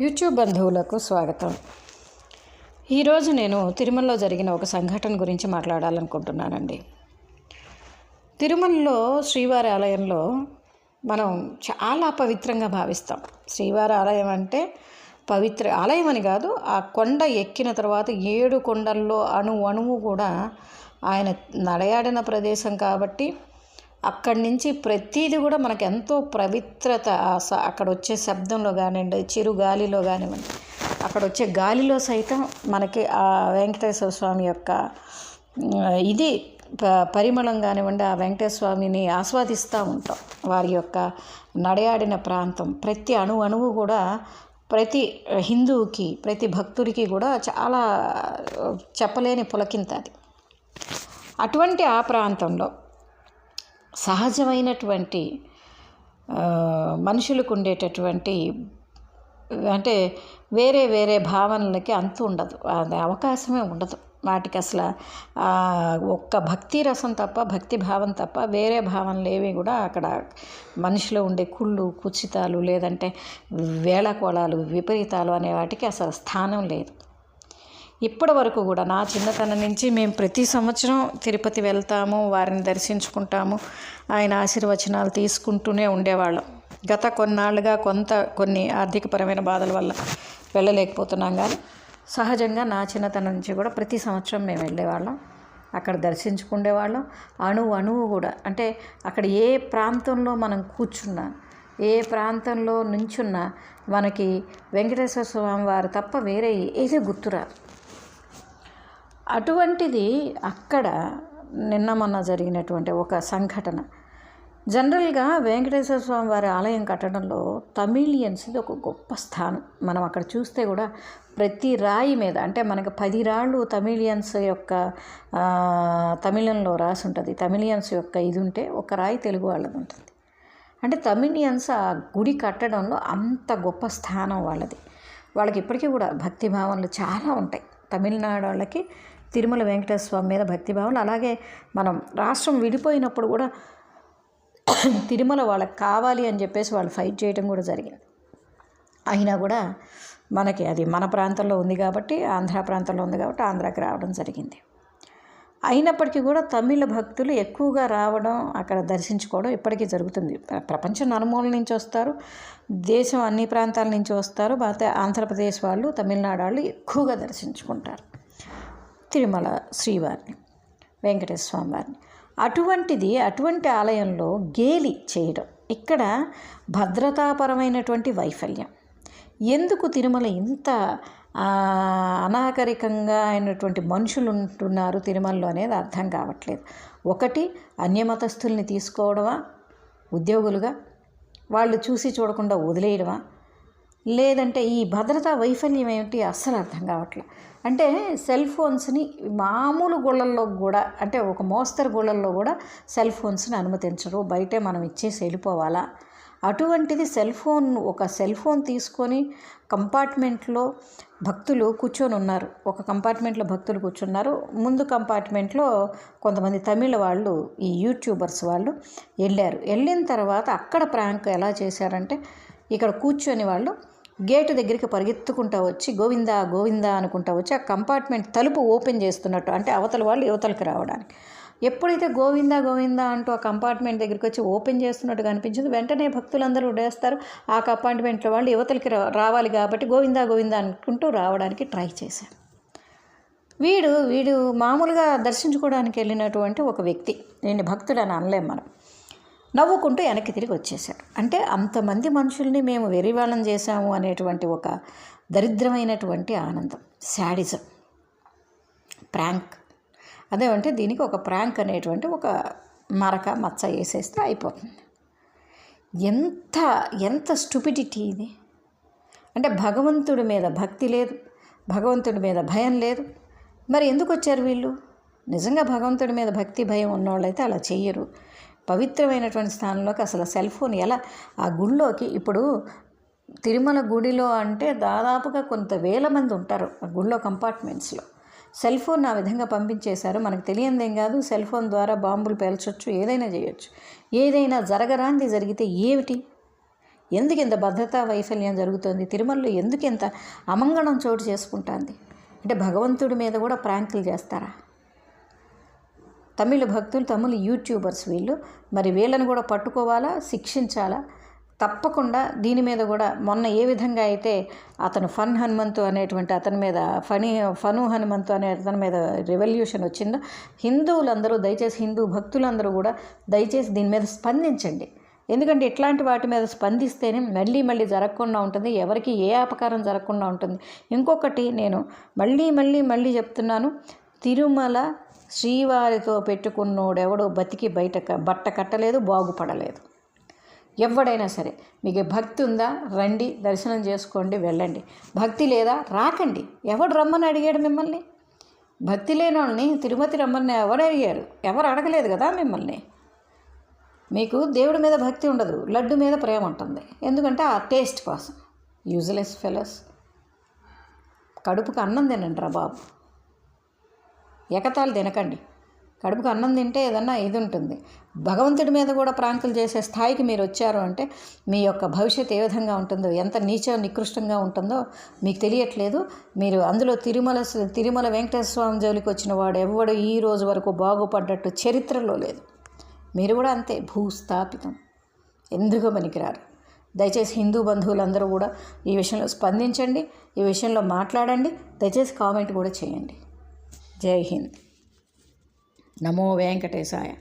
YouTube బంధువులకు స్వాగతం. ఈరోజు నేను తిరుమలలో జరిగిన ఒక సంఘటన గురించి మాట్లాడాలనుకుంటున్నానండి. తిరుమలలో శ్రీవారి ఆలయంలో మనం చాలా పవిత్రంగా భావిస్తాం. శ్రీవారి ఆలయం అంటే పవిత్ర ఆలయం అని కాదు ఆ కొండ ఎక్కిన తర్వాత ఏడు కొండల్లో అణు అణువు కూడా ఆయన నడయాడిన ప్రదేశం కాబట్టి అక్కడి నుంచి ప్రతిదీ కూడా మనకు ఎంతో పవిత్రత అక్కడ వచ్చే శబ్దంలో కానివ్వండి చిరు గాలిలో కానివ్వండి అక్కడ వచ్చే గాలిలో సైతం మనకి ఆ వెంకటేశ్వర స్వామి యొక్క ఇది ప- పరిమళం కానివ్వండి ఆ వెంకటేశ్వర స్వామిని ఆస్వాదిస్తూ ఉంటాం. వారి యొక్క నడయాడిన ప్రాంతం ప్రతి అణు అణువు కూడా ప్రతి హిందువుకి ప్రతి భక్తుడికి కూడా చాలా చెప్పలేని పులకింత అది. అటువంటి ఆ ప్రాంతంలో సహజమైనటువంటి మనుషులకు ఉండేటటువంటి అంటే వేరే వేరే భావనలకి అంతు ఉండదు. అది అవకాశమే ఉండదు. వాటికి అసలు ఒక్క భక్తి రసం తప్ప భక్తి భావం తప్ప వేరే భావనలు ఏవి కూడా అక్కడ మనిషిలో ఉండే కుళ్ళు కుచితాలు లేదంటే వేళకోళాలు విపరీతాలు అనే వాటికి అసలు స్థానం లేదు. ఇప్పటి వరకు కూడా నా చిన్నతనం నుంచి మేము ప్రతి సంవత్సరం తిరుపతి వెళ్తాము వారిని దర్శించుకుంటాము ఆయన ఆశీర్వచనాలు తీసుకుంటూనే ఉండేవాళ్ళం. గత కొన్నాళ్ళుగా కొంత కొన్ని ఆర్థికపరమైన బాధల వల్ల వెళ్ళలేకపోతున్నాం కానీ సహజంగా నా చిన్నతనం నుంచి కూడా ప్రతి సంవత్సరం మేము వెళ్ళేవాళ్ళం. అక్కడ దర్శించుకునేవాళ్ళం అణువు అణువు కూడా అంటే అక్కడ ఏ ప్రాంతంలో మనం కూర్చున్నా ఏ ప్రాంతంలో నుంచున్నా మనకి వెంకటేశ్వర స్వామి వారు తప్ప వేరే ఏదో గుర్తురాదు అటువంటిది అక్కడ నిన్న మొన్న జరిగినటువంటి ఒక సంఘటన. జనరల్గా వెంకటేశ్వర స్వామి వారి ఆలయం కట్టడంలో తమిళియన్స్ది ఒక గొప్ప స్థానం. మనం అక్కడ చూస్తే కూడా ప్రతి రాయి మీద అంటే మనకి పది రాళ్ళు తమిళియన్స్ యొక్క తమిళంలో రాసి ఉంటుంది తమిళియన్స్ యొక్క ఇది ఉంటే ఒక రాయి తెలుగు వాళ్ళది ఉంటుంది. అంటే తమిళియన్స్ ఆ గుడి కట్టడంలో అంత గొప్ప స్థానం వాళ్ళది. వాళ్ళకి ఇప్పటికీ కూడా భక్తి భావనలు చాలా ఉంటాయి. తమిళనాడు వాళ్ళకి తిరుమల వెంకటేశ్వర స్వామి మీద భక్తి అలాగే మనం రాష్ట్రం విడిపోయినప్పుడు కూడా తిరుమల వాళ్ళకి కావాలి అని చెప్పేసి వాళ్ళు ఫైట్ చేయడం కూడా జరిగింది. అయినా కూడా మనకి అది మన ప్రాంతంలో ఉంది కాబట్టి ఆంధ్ర ప్రాంతంలో ఉంది కాబట్టి ఆంధ్రాకి రావడం జరిగింది. అయినప్పటికీ కూడా తమిళ భక్తులు ఎక్కువగా రావడం అక్కడ దర్శించుకోవడం ఇప్పటికీ జరుగుతుంది. ప్ర- ప్రపంచం నలుమూలల నుంచి వస్తారు దేశం అన్ని ప్రాంతాల నుంచి వస్తారు అయితే ఆంధ్రప్రదేశ్ వాళ్ళు తమిళనాడు వాళ్ళు ఎక్కువగా దర్శించుకుంటారు. తిరుమల శ్రీవారిని వెంకటేశ్వర వారిని అటువంటిది అటువంటి ఆలయంలో గేలి చేయడం ఇక్కడ భద్రతాపరమైనటువంటి వైఫల్యం. ఎందుకు తిరుమల ఇంత అనాగరికంగా అయినటువంటి మనుషులు ఉంటున్నారు తిరుమలలో అనేది అర్థం కావట్లేదు. ఒకటి అన్యమతస్థుల్ని తీసుకోవడమా? ఉద్యోగులుగా? వాళ్ళు చూసి చూడకుండా వదిలేయడమా? లేదంటే ఈ భద్రతా వైఫల్యం ఏమిటి? అస్సలు అర్థం కావట్లేదు. అంటే సెల్ ఫోన్స్ని మామూలు గుళ్ళల్లో కూడా అంటే ఒక మోస్తరు గుళ్ళల్లో కూడా సెల్ ఫోన్స్ని అనుమతించరు. బయటే మనం ఇచ్చేసి వెళ్ళిపోవాలా? అటువంటిది సెల్ ఫోన్ ఒక సెల్ ఫోన్ తీసుకొని కంపార్ట్మెంట్లో భక్తులు కూర్చొని ఉన్నారు. ఒక కంపార్ట్మెంట్లో భక్తులు కూర్చున్నారు. ముందు కంపార్ట్మెంట్లో కొంతమంది తమిళ వాళ్ళు ఈ యూట్యూబర్స్ వాళ్ళు వెళ్ళారు. వెళ్ళిన తర్వాత అక్కడ ప్రాంక్ ఎలా చేశారంటే ఇక్కడ కూర్చొని వాళ్ళు గేటు దగ్గరికి పరిగెత్తుకుంటా వచ్చి గోవిందా గోవిందా అనుకుంటా వచ్చి ఆ కంపార్ట్మెంట్ తలుపు ఓపెన్ చేస్తున్నట్టు అంటే అవతల వాళ్ళు యువతలకు రావడానికి. ఎప్పుడైతే గోవిందా గోవిందా అంటూ ఆ కంపార్ట్మెంట్ దగ్గరికి వచ్చి ఓపెన్ చేస్తున్నట్టుగా అనిపించింది వెంటనే భక్తులందరూ ఉడేస్తారు ఆ కంపార్ట్మెంట్లో వాళ్ళు యువతలకి రా- రావాలి కాబట్టి గోవిందా గోవిందా అనుకుంటూ రావడానికి ట్రై చేశారు. వీడు వీడు మామూలుగా దర్శించుకోవడానికి వెళ్ళినటువంటి ఒక వ్యక్తి. నేను అని అనలేం మనం. నవ్వుకుంటూ వెనక్కి తిరిగి వచ్చేశాడు. అంటే అంతమంది మనుషుల్ని మేము వెరివాళం చేశాము అనేటువంటి ఒక దరిద్రమైనటువంటి ఆనందం శాడిజం ప్రాంక్. అదేమంటే దీనికి ఒక ప్రాంక్ అనేటువంటి ఒక మరక మచ్చ వేసేస్తే అయిపోతుంది. ఎంత ఎంత స్టూపిడిటీ ఇది? అంటే భగవంతుడి మీద భక్తి లేదు భగవంతుడి మీద భయం లేదు. మరి ఎందుకు వచ్చారు వీళ్ళు? నిజంగా భగవంతుడి మీద భక్తి భయం ఉన్నవాళ్ళైతే అలా చెయ్యరు. పవిత్రమైనటువంటి స్థానంలోకి అసలు సెల్ ఫోన్ ఎలా ఆ గుళ్ళోకి ఇప్పుడు తిరుమల గుడిలో అంటే దాదాపుగా కొంత వేల మంది ఉంటారు ఆ గుళ్ళో కంపార్ట్మెంట్స్లో. సెల్ ఫోన్ ఆ విధంగా పంపించేశారు. మనకు తెలియందేం కాదు సెల్ ఫోన్ ద్వారా బాంబులు పేల్చొచ్చు ఏదైనా చేయొచ్చు. ఏదైనా జరగరాంది జరిగితే ఏమిటి? ఎందుకు ఇంత భద్రతా వైఫల్యం జరుగుతుంది? తిరుమలలో ఎందుకు ఇంత అమంగళం చోటు చేసుకుంటుంది? అంటే భగవంతుడి మీద కూడా ప్రాంకులు చేస్తారా? తమిళ భక్తులు తమిళ యూట్యూబర్స్ వీళ్ళు. మరి వీళ్ళని కూడా పట్టుకోవాలా? శిక్షించాలా? తప్పకుండా దీని మీద కూడా మొన్న ఏ విధంగా అయితే అతను ఫన్ హనుమంతు అనేటువంటి అతని మీద ఫనీ ఫను హనుమంతు అనే అతని మీద రెవల్యూషన్ వచ్చిందో హిందువులందరూ దయచేసి హిందూ భక్తులందరూ కూడా దయచేసి దీని మీద స్పందించండి. ఎందుకంటే ఇట్లాంటి వాటి మీద స్పందిస్తేనే మళ్ళీ మళ్ళీ జరగకుండా ఉంటుంది. ఎవరికి ఏ అపకారం జరగకుండా ఉంటుంది. ఇంకొకటి నేను మళ్ళీ మళ్ళీ మళ్ళీ చెప్తున్నాను. తిరుమల శ్రీవారితో పెట్టుకున్నోడెవడో బతికి బయట బట్ట కట్టలేదు బాగుపడలేదు. ఎవడైనా సరే మీకు భక్తి ఉందా? రండి దర్శనం చేసుకోండి వెళ్ళండి. భక్తి లేదా? రాకండి. ఎవడు రమ్మని అడిగాడు మిమ్మల్ని? భక్తి లేని వాళ్ళని తిరుమతి రమ్మని ఎవరు అడిగారు? ఎవరు అడగలేదు కదా మిమ్మల్ని? మీకు దేవుడి మీద భక్తి ఉండదు లడ్డు మీద ప్రేమ ఉంటుంది. ఎందుకంటే ఆ టేస్ట్ కోసం. Useless fellows. కడుపుకు అన్నం తినండి రా బాబు. ఎకతాలు తినకండి. కడుపుకు అన్నం తింటే ఏదన్నా ఇది ఉంటుంది. భగవంతుడి మీద కూడా ప్రాంకులు చేసే స్థాయికి మీరు వచ్చారు అంటే మీ యొక్క భవిష్యత్ ఏ విధంగా ఉంటుందో ఎంత నీచ నికృష్టంగా ఉంటుందో మీకు తెలియట్లేదు. మీరు అందులో తిరుమల తిరుమల వెంకటేశ్వర స్వామి జోలికి వచ్చిన వాడు ఎవడు ఈ రోజు వరకు బాగుపడ్డట్టు చరిత్రలో లేదు. మీరు కూడా అంతే భూస్థాపితం. ఎందుకు పనికిరారు? దయచేసి హిందూ బంధువులందరూ కూడా ఈ విషయంలో స్పందించండి ఈ విషయంలో మాట్లాడండి దయచేసి కామెంట్ కూడా చేయండి. జై హింద్. నమో వెంకటేశాయ.